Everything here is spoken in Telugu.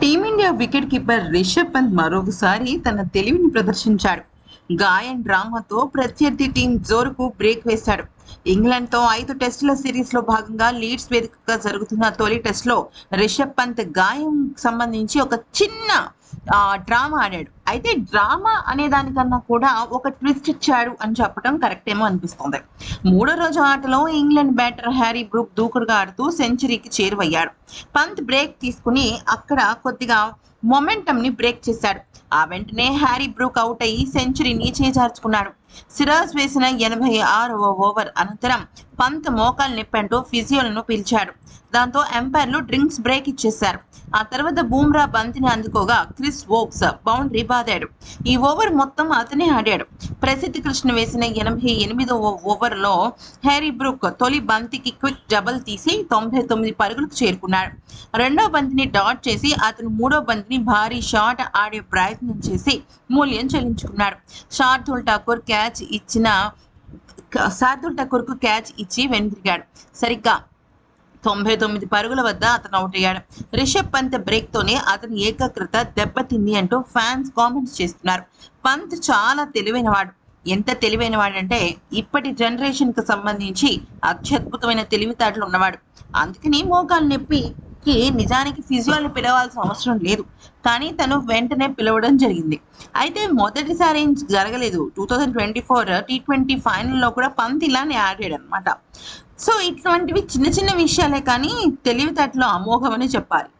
Team India wicket keeper Rishabh Pant మరొకసారి తన తెలివిని ప్రదర్శించాడు. గాయం డ్రామాతో ప్రత్యర్థి టీం జోరుకు బ్రేక్ వేశాడు. ఇంగ్లాండ్తో ఐదు టెస్టుల సిరీస్లో భాగంగా లీడ్స్ వేదికగా జరుగుతున్న తొలి టెస్ట్లో రిషబ్ పంత్ గాయం సంబంధించి ఒక చిన్న డ్రామా ఆడాడు. అయితే డ్రామా అనే దానికన్నా కూడా ఒక ట్విస్ట్ ఇచ్చాడు అని చెప్పడం కరెక్ట్ ఏమో అనిపిస్తుంది. మూడో రోజు ఆటలో ఇంగ్లాండ్ బ్యాటర్ హ్యారీ బ్రూక్ దూకుడుగా ఆడుతూ సెంచరీకి చేరువయ్యాడు. పంత్ బ్రేక్ తీసుకుని అక్కడ కొద్దిగా మొమెంటం ని బ్రేక్ చేశాడు. ఆ వెంటనే హ్యారీ బ్రూక్ అవుట్ అయ్యి సెంచరీని చేజార్చుకున్నాడు సిరాజ్ వేసిన ఎనభై ఆరవ ఓవర్ అనంతరం పంత్ మోకాలు నిప్పంటూ ఫిజియోలను పిలిచాడు. దాంతో ఎంపైర్లు డ్రింక్స్ బ్రేక్ ఇచ్చేశారు. ఆ తర్వాత బూమ్రా బంతిని అందుకోగా క్రిస్ వోక్స్ బౌండరీ బాదాడు. ఈ ఓవర్ మొత్తం అతనే ఆడాడు. ప్రసిద్ధి కృష్ణ వేసిన ఎనభై ఎనిమిదవ ఓవర్లో హ్యారీ బ్రూక్ తొలి బంతికి క్విక్ డబల్ తీసి తొంభై తొమ్మిది పరుగులకు చేరుకున్నాడు. రెండో బంతిని డాట్ చేసి అతను మూడో బంతిని భారీ షాట్ ఆడే ప్రయత్నం చేసి మూల్యం చెల్లించుకున్నాడు. షార్దుల్ ఠాకూర్ క్యాచ్ ఇచ్చిన శార్దుల్ ఠాకూర్కు క్యాచ్ ఇచ్చి వెనుదిరిగాడు సరిగ్గా తొంభై తొమ్మిది పరుగుల వద్ద అతను అవుట్ అయ్యాడు రిషబ్ పంత్ బ్రేక్ తోనే అతని ఏకాగ్రత దెబ్బతింది అంటూ ఫ్యాన్స్ కామెంట్స్ చేస్తున్నారు. పంత్ చాలా తెలివైనవాడు. ఎంత తెలివైనవాడంటే ఇప్పటి జనరేషన్కు సంబంధించి అత్యద్భుతమైన తెలివితేటలు ఉన్నవాడు అందుకని మోకాలు కి నిజానికి ఫిజియోని పిలవాల్సిన అవసరం లేదు. కానీ తను వెంటనే పిలవడం జరిగింది. అయితే మొదటిసారి ఏం జరగలేదు. Two thousand twenty four T twenty ఫైనల్లో కూడా పంత్ ఇలానే ఆడాడు అనమాట సో ఇటువంటివి చిన్న చిన్న విషయాలే కానీ తెలివితేటలో అమోఘమని చెప్పాలి.